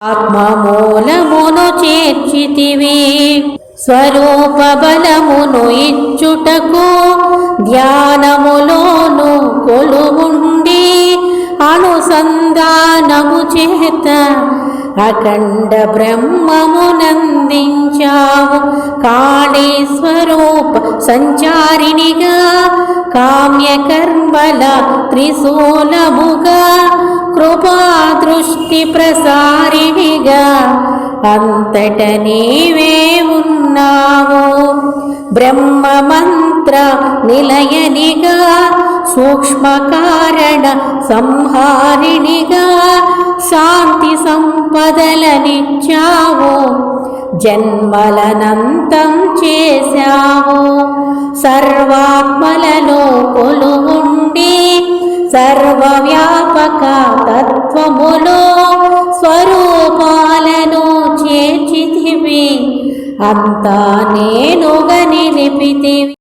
ఆత్మమూలమును చేర్చితివి. స్వరూప బలమును ఇచ్చుటకు ధ్యానములోను కొలువుండి అనుసంధానము చేత అఖండ బ్రహ్మమునందించావు కాళీ స్వరూప సంచారిణిగా కామ్యకర్మల త్రిశూలముగా ప్రసారిణిగా అంతట నీవే ఉన్నావు. బ్రహ్మ మంత్ర నిలయనిగా సూక్ష్మ కారణ సంహారిణిగా శాంతి సంపదలనిచ్చావు జన్మలనంతం చేశావు. సర్వాత్మలలో కొలువుండి సర్వవ్యాపక తత్వములో స్వరూపాలను చేర్చితివి. అంతా నేనుగా నిలిపితివి